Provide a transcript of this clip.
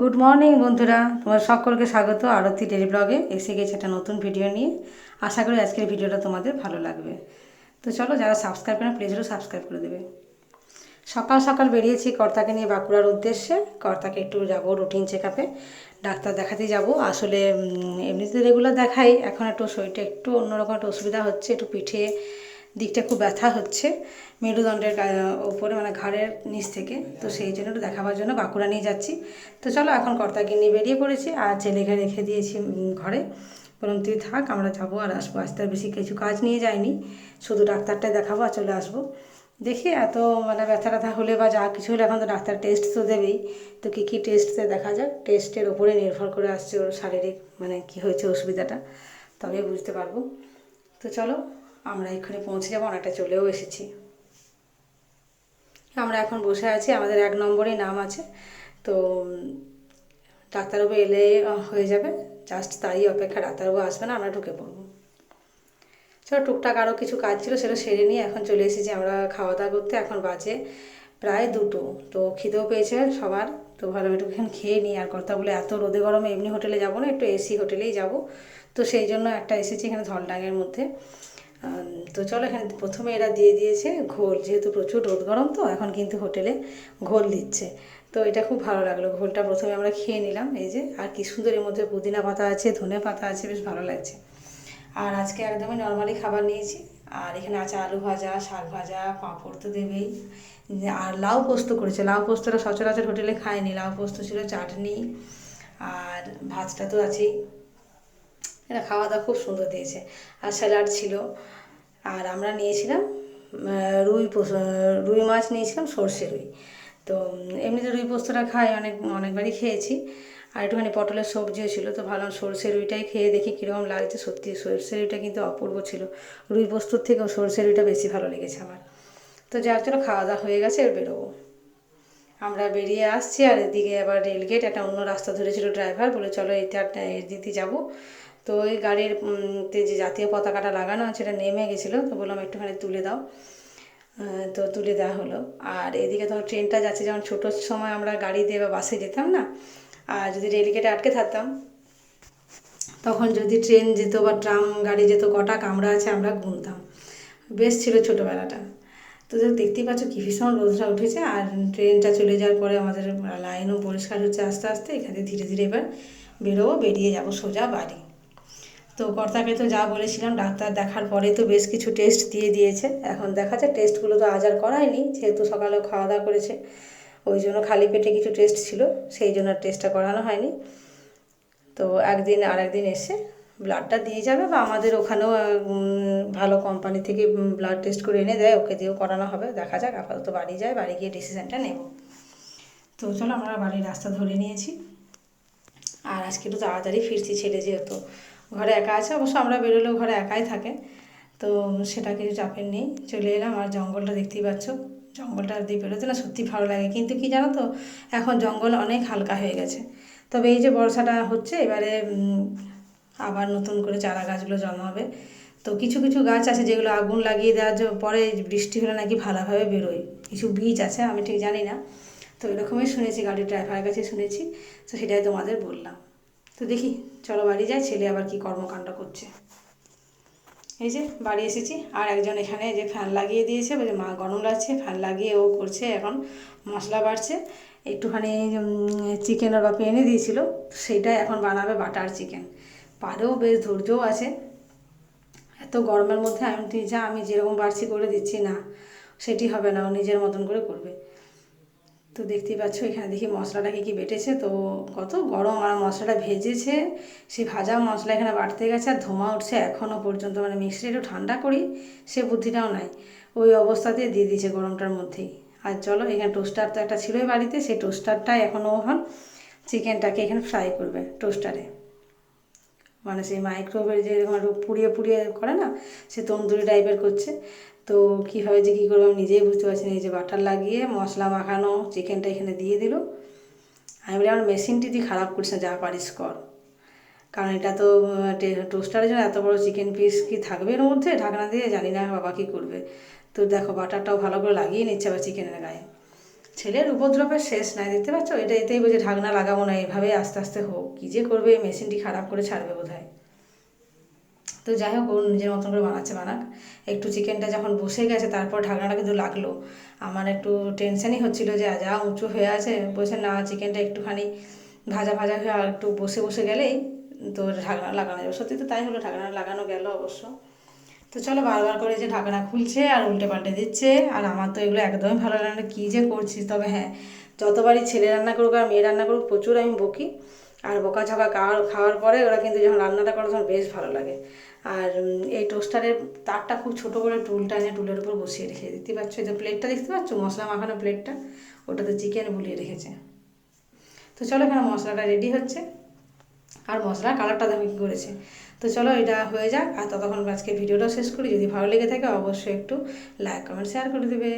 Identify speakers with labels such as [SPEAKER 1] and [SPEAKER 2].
[SPEAKER 1] Good morning বন্ধুরা। তোমার সকলকে স্বাগত আরতি ডেলি ব্লগে এসে গেছে একটা নতুন ভিডিও নিয়ে। আশা করি আজকের ভিডিওটা তোমাদের ভালো লাগবে। তো চলো, যারা সাবস্ক্রাইব করেন প্লিজ সাবস্ক্রাইব করে দেবে। সকাল সকাল বেরিয়েছি কর্তাকে নিয়ে বাঁকুড়ার উদ্দেশ্যে। কর্তাকে একটু যাব রুটিন চেক আপে ডাক্তার দেখাতে যাব। আসলে এমনিতে রেগুলার দেখাই। এখন একটু শরীরটা একটু অন্যরকম, একটা অসুবিধা হচ্ছে, একটু পিঠে দিকটা খুব ব্যথা হচ্ছে মেরুদণ্ডের ওপরে মানে ঘাড়ের নিচ থেকে। তো সেই জন্য একটু দেখাবার জন্য বাঁকুড়া নিয়ে যাচ্ছি। তো চলো এখন কর্তাকে নিয়ে বেরিয়ে পড়েছি আর ছেলেকে রেখে দিয়েছি ঘরে। বললাম, তুই থাক, আমরা যাব আর আসব। আসতে আর বেশি কিছু কাজ নিয়ে যাইনি। শুধু ডাক্তারটা দেখাবো আর চলে আসব। দেখি এত মানে ব্যথা ট্যাথা হলে বা যা কিছু হলে এখন তো ডাক্তার টেস্ট তো দেবেই। তো কী কী টেস্টে দেখা যাক? টেস্টের ওপরে নির্ভর করে আসছে ওর শারীরিক মানে কী হয়েছে অসুবিধাটা। তবে বুঝতে পারব। তো চলো আমরা এখানে পৌঁছে যাব, অনেকটা চলেও এসেছি। আমরা এখন বসে আছি, আমাদের এক নম্বরেই নাম আছে। তো, ডাক্তারবাবু এলে হয়ে যাবে। জাস্ট তারই অপেক্ষা ডাক্তারবাবু আসবে না, আমরা ঢুকে পড়ব। চলো, টুকটাক আরও কিছু কাজ ছিল সেটা সেরে নিয়ে এখন চলে এসেছি আমরা খাওয়া দাওয়া করতে। এখন বাজে প্রায় দুটো। তো খিদেও পেয়েছে সবার। তো ভালো একটু এখানে খেয়ে নিই, আর কথা বলে এত রোদে গরমে, এমনি হোটেলে যাব না, একটু এসি হোটেলেই যাব। তো সেই জন্য একটা এসেছি এখানে ধলডাঙের মধ্যে। তো চলো এখানে প্রথমে এরা দিয়ে দিয়েছে ঘোল, যেহেতু প্রচুর রোদ গরম তো, এখন কিন্তু হোটেলে ঘোল দিচ্ছে। তো এটা খুব ভালো লাগল, ঘোলটা প্রথমে আমরা খেয়ে নিলাম, এই যে, আর কি সুন্দর এর মধ্যে পুদিনা পাতা আছে, ধনে পাতা আছে, বেশ ভালো লাগছে। আর আজকে একদমই নর্মালি খাবার নিয়েছি, আর এখানে আছে আলু ভাজা, শাক ভাজা, পাঁপড় তো দেবেই। আর লাউ পোস্ত করেছে, লাউ পোস্তটা সচরাচর হোটেলে খায়নি লাউ পোস্ত ছিল চাটনি, আর ভাতটা তো আছেই। এটা খাওয়া দাওয়া খুব সুন্দর দিয়েছে। আর স্যালাড ছিল। আর আমরা নিয়েছিলাম রুই রুই মাছ নিয়েছিলাম, সর্ষে রুই। তো এমনিতে রুই পোস্তটা খাই, অনেক, অনেকবারই খেয়েছি। আর একটুখানি পটলের সবজিও ছিল, তো ভাবলাম সর্ষে রুইটাই খেয়ে দেখি কীরকম লাগছে। সত্যি সর্ষে রুইটা কিন্তু অপূর্ব ছিল। রুই পোস্তর থেকেও সর্ষে রুইটা বেশি ভালো লেগেছে আমার। তো যার জন্য খাওয়া দাওয়া হয়ে গেছে, এবার বেরোবো। আমরা বেরিয়ে আসছি, আর এদিকে আবার রেলগেট, একটা অন্য রাস্তা ধরেছিল ড্রাইভার, বলে চলো এইটা এর দিতে যাব। তো ওই গাড়ির তে যে জাতীয় পতাকাটা লাগানো আছে সেটা নেমে গেছিল, তো বললাম একটুখানি তুলে দাও। তো তুলে দেওয়া হলো। আর এদিকে ধর ট্রেনটা যাচ্ছে, যেমন ছোটোর সময় আমরা গাড়িতে বা বাসে যেতাম না, আর যদি রেলগেটে আটকে থাকতাম, তখন যদি ট্রেন যেত বা ট্রাম গাড়ি যেত, কটা কামরা আছে আমরা গুনতাম। বেশ ছিল ছোটোবেলাটা। তো তো দেখতেই পাচ্ছ কি ভীষণ রোদটা উঠেছে, আর ট্রেনটা চলে যাওয়ার পরে আমাদের লাইনও পরিষ্কার হচ্ছে আস্তে আস্তে, এখানে ধীরে ধীরে এবার বেরোবো, বেরিয়ে যাব সোজা বাড়ি। তো কর্তাকে তো যা বলেছিলাম, ডাক্তার দেখার পরে তো বেশ কিছু টেস্ট দিয়ে দিয়েছে। এখন দেখা যায় টেস্টগুলো তো আজ আর করায়নি যেহেতু সকালেও খাওয়া দাওয়া করেছে। ওই জন্য খালি পেটে কিছু টেস্ট ছিল, সেই জন্য আর টেস্টটা করানো হয়নি। তো একদিন আর একদিন এসে ব্লাডটা দিয়ে যাবে বা আমাদের ওখানেও ভালো কোম্পানি থেকে ব্লাড টেস্ট করে এনে দেয়, ওকে দিয়েও করানো হবে। দেখা যাক, আপাতত বাড়ি যায়, বাড়ি গিয়ে ডিসিশানটা নেব। তো চলো, আমরা বাড়ির রাস্তা ধরে নিয়েছি। আর আজকে একটু তাড়াতাড়ি ফিরছি ছেলে যেহেতু। ঘরে একা আছে, অবশ্য আমরা বেরোলেও ঘরে একাই থাকে। তো সেটা কিছু চাপের নেই, চলে এলাম। আর জঙ্গলটা দেখতেই পাচ্ছ, জঙ্গলটা আর দিয়ে বেরোতে না সত্যি ভালো লাগে। কিন্তু কি জানো তো, এখন জঙ্গল অনেক হালকা হয়ে গেছে। তবে এই যে বর্ষাটা হচ্ছে, এবারে আবার নতুন করে চারা গাছগুলো জন্মাবে। তো কিছু কিছু গাছ আছে যেগুলো আগুন লাগিয়ে দেওয়ার পরে বৃষ্টি হলে নাকি ভালোভাবে বেরোয়। কিছু বীজ আছে, আমি ঠিক জানি না। তো এরকমই শুনেছি, গাড়ির ড্রাইভারের কাছে শুনেছি। তো সেটাই তোমাদের বললাম। তো দেখি, চলো বাড়ি যাই, ছেলে আবার কি কর্মকাণ্ড করছে। এই যে, বাড়ি এসেছি, আর একজন এখানে যে ফ্যান লাগিয়ে দিয়েছে বলে মা গরম লাগছে, ফ্যান লাগিয়ে ও করছে, এখন মশলা বাড়ছে। একটুখানি চিকেনের বাপি এনে দিয়েছিল সেইটাই এখন বানাবে বাটার চিকেন পারেও বেশ ধৈর্যও আছে। এত গরমের মধ্যে আমি, যা আমি যেরকম বাড়ছি করে দিচ্ছি, না, সেটি হবে না, ও নিজের মতন করে করবে। তো দেখতেই পাচ্ছ, এখানে দেখি মশলাটাকে কি বেটেছে। তো কত গরম, আর মশলাটা ভেজেছে। সে ভাজা মশলা এখানে বাড়তে গেছে, আর ধোঁয়া উঠছে এখনও পর্যন্ত। মানে মিক্সিটা একটু ঠান্ডা করি, সে বুদ্ধিটাও নাই। ওই অবস্থাতে দিয়ে দিয়েছে গরমটার মধ্যেই। আর চলো, এখানে টোস্টার তো একটা ছিলই বাড়িতে, সেই টোস্টারটাই এখনও এখন চিকেনটাকে এখানে ফ্রাই করবে টোস্টারে মানে সেই মাইক্রোওয়েভের যে এরকম পুড়িয়ে পুড়িয়ে করে না, সে তন্দুরি টাইপের করছে। তো কীভাবে যে কী করব আমি নিজেই বুঝতে পারছি না যে বাটার লাগিয়ে মশলা মাখানো চিকেনটা এখানে দিয়ে দিল। আমি বলি, আমার মেশিনটি তুই খারাপ করিস না, যা পারিস কর। কারণ এটা তো টোস্টারের জন্য এত বড় চিকেন পিস কি থাকবে এর মধ্যে? ঢাকনা দিয়ে জানি না বাবা কী করবে। তো দেখো বাটারটাও ভালো করে লাগিয়ে নিচ্ছে আবার চিকেনের গায়ে। ছেলের উপদ্রবের শেষ নাই, দেখতে পাচ্ছ? এটা এতেই বলছে ঢাকনা লাগাবো না এইভাবেই আস্তে আস্তে হোক। কী যে করবে, এই মেশিনটি খারাপ করে ছাড়বে বোধ হয় তো যাই হোক, ও নিজের মতন করে বানাচ্ছে বানাক। একটু চিকেনটা যখন বসে গেছে, তারপর ঢাকনাটা কিন্তু লাগল। আমার একটু টেনশনই হচ্ছিল যে, যা উঁচু হয়ে আছে, বলছে না, চিকেনটা একটুখানি ভাজা ভাজা হয়ে আর একটু বসে বসে গেলেই তো ঢাকনা লাগানো যাবে। সত্যি তো তাই হলো ঢাকনা লাগানো গেল অবশ্য। তো চলো বারবার করে যে ঢাকনা খুলছে আর উল্টে পাল্টে দিচ্ছে, আর আমার তো এগুলো একদমই ভালো লাগে না। কী যে করছিস তবে হ্যাঁ যতবারই ছেলে রান্না করুক আর মেয়ে রান্না করুক, প্রচুর আমি বকি। আর বকাঝকা খাওয়ার খাওয়ার পরে ওরা কিন্তু যখন রান্নাটা করে তখন বেশ ভালো লাগে। আর এই টোস্টারের তারটা খুব ছোটো করে টুলটা এনে টুলের উপর বসিয়ে রেখে দেখতে পাচ্ছ? এই যে প্লেটটা দেখতে পাচ্ছ? মশলা মাখানো প্লেটটা? ওটাতে চিকেন বুলিয়ে রেখেছে। তো চলো এখানে মশলাটা রেডি হচ্ছে। আর মশলার কালারটা দেখো কী করেছে। তো চলো এটা হয়ে যাক, আর ততক্ষণ আজকে ভিডিওটা শেষ করি। যদি ভালো লেগে থাকে, অবশ্যই একটু লাইক কমেন্ট শেয়ার করে দেবে।